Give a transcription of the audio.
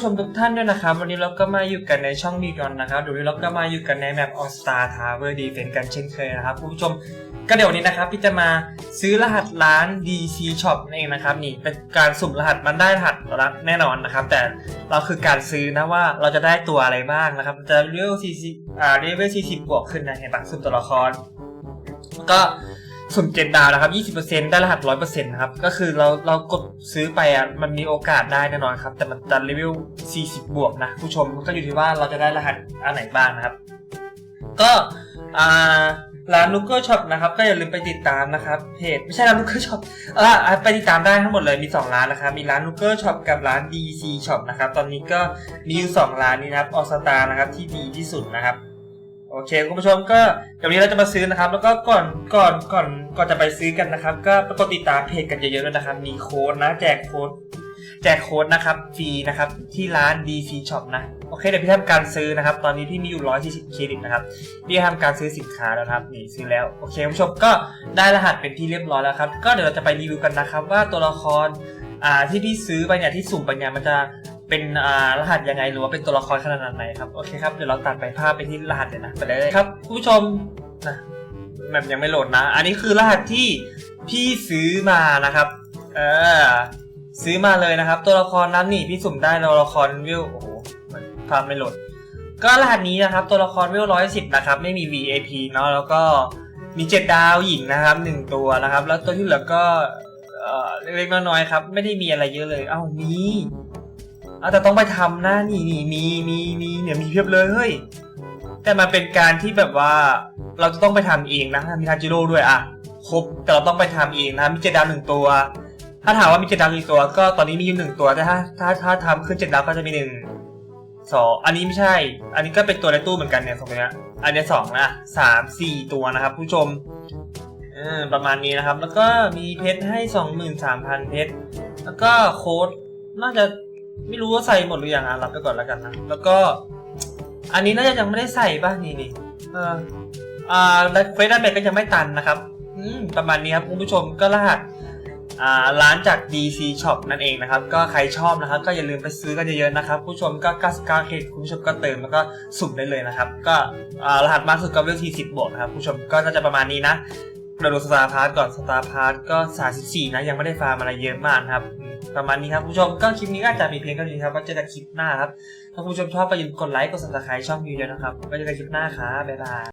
ผู้ชมทุกท่านด้วยนะครับ วันนี้เราก็มาอยู่กันในช่องมีกอนนะครับเดี๋ยวนี้เราก็มาอยู่กันในแมป All Star Tower Defense กันเช่นเคยนะครับคุณผู้ชมก็เดี๋ยวนนี้นะครับพี่จะมาซื้อรหัสร้าน DC Shop นั่นเองนะครับนี่เป็นการสุ่มรหัสมันได้รหัสรักแน่นอนนะครับ แต่เราคือการซื้อนะว่าเราจะได้ตัวอะไรบ้างนะครับ จะเลเวล40อ่าเลเวล40บวกขึ้นนะเห็นปะสุ่มตัวละคร ก็ สุ่มเจ็ดดาวนะครับ20%ได้รหัส100%นต์นะครับ ก็คือเราเรากดซื้อไปอะ มันมีโอกาสได้แน่นอนครับ แต่มันจะเลเวล40บบวกนะผู้ชมก็อยู่ที่ว่าเราจะได้รหัสอันไหนบ้างนะครับ ก็อ่าร้านลูกเกอร์ช็อปนะครับก็อย่าลืมไปติดตามนะครับเพจไม่ใช่ร้านลูกเกอร์ช็อปอ่าไปติดตามได้ทั้งหมดเลยมี 2 ร้านนะครับมีร้านลูกเกอร์ช็อปกับร้าน DC Shop นะครับตอนนี้ก็มีอยู่2ร้านนี้นะครับออสตานะครับที่ดีที่สุดนะครับ โอเคคุณผู้ชมก็เดี๋ยวนี้เราจะมาซื้อนะครับ แล้วก็ก่อนก่อนก่อนก่อนจะไปซื้อกันนะครับ ก็กดติดตามเพจกันเยอะๆด้วยนะครับ มีโค้ดนะแจกโค้ดแจกโค้ดนะครับฟรีนะครับที่ร้าน DC Shop นะโอเคเดี๋ยวพี่ทำการซื้อนะครับ ตอนนี้พี่มีอยู่140เครดิตนะครับพี่ทำการซื้อสินค้าแล้วครับนี่ซื้อแล้วโอเคคุณผู้ชมก็ได้รหัสเป็นที่เรียบร้อยแล้วครับก็เดี๋ยวเราจะไปรีวิวกันนะครับ ว่าตัวละครอ่าที่พี่ซื้อไปเนี่ยที่สุ่มไปเนี่ยมันจะ เป็นอ่ารหัสยังไงหรือว่าเป็นตัวละครขนาดไหนครับโอเคครับเดี๋ยวเราตัดไปภาพไปที่รหัสเลยนะไปเลยครับคุณผู้ชมนะแบบยังไม่โหลดนะ อันนี้คือรหัสที่พี่ซื้อมานะครับ เออซื้อมาเลยนะครับ ตัวละครนั้นนี่พี่สุ่มได้ตัวละครวิวโอ้โหมันภาพไม่โหลด ก็รหัสนี้นะครับ ตัวละครวิวร้อยสิบนะครับ ไม่มี VAP เนาะแล้วก็มีเจ็ดดาวหญิงนะครับหนึ่งตัวนะครับ แล้วตัวที่เหลือก็เล็กๆน้อยๆครับ ไม่ได้มีอะไรเยอะเลย เอ้ามี อาแต่ต้องไปทำนะนี่นี่มีมีมีเนี่ยมีเพียบเลยเฮ้ยแต่มันเป็นการที่แบบว่า เราจะต้องไปทำเองนะมีทาจิโร่ด้วยอะครบแต่เราต้องไปทำเองนะมีเจดาวหนึ่งตัว ถ้าถามว่ามีเจดาวกี่ตัว ก็ตอนนี้มีอยู่หนึ่งตัวแต่ถ้าถ้าถ้าทำขึ้นเจ็ดดาวก็จะมีหนึ่งสองอันนี้ไม่ใช่ อันนี้ก็เป็นตัวในตู้เหมือนกันเนี่ยสองตัวเนี้ยอันนี้สองนะสามสี่ตัวนะครับ ผู้ชมเออประมาณนี้นะครับ แล้วก็มีเพชรให้สองหมื่นสามพันเพชรแล้วก็โค้ดน่าจะ ไม่รู้ว่าใส่หมดหรือยังอะรับไปก่อนแล้วกันนะ แล้วก็ อันนี้น่าจะยังไม่ได้ใส่ป่ะนี่นี่เอออ่าแล้วเฟซได้เมก็ยังไม่ตันนะครับ อืมประมาณนี้ครับคุณผู้ชมก็รหัสอ่าร้านจาก DC Shop นั่นเองนะครับ ก็ใครชอบนะครับ ก็อย่าลืมไปซื้อกันเยอะๆนะครับ ผู้ชมก็99เคคุณผู้ชมก็เติมแล้วก็สุ่มได้เลยนะครับ ก็อ่ารหัสมากสุดก็เวลที่10บวกนะครับผู้ชมก็น่าจะประมาณนี้นะเราดูสตาร์พาร์ทก่อนสตาร์พาร์ทก็34นะยังไม่ได้ฟาร์มอะไรเยอะมากครับ ประมาณนี้ครับผู้ชมก็คลิปนี้ก็อาจจะมีเพียงเท่านี้ครับก็เจอกันคลิปหน้าครับถ้าคุณผู้ชมชอบก็อย่าลืมกดไลค์กดซับสไครต์ช่องวิวด้วยนะครับไว้เจอกันคลิปหน้าครับบ๊ายบาย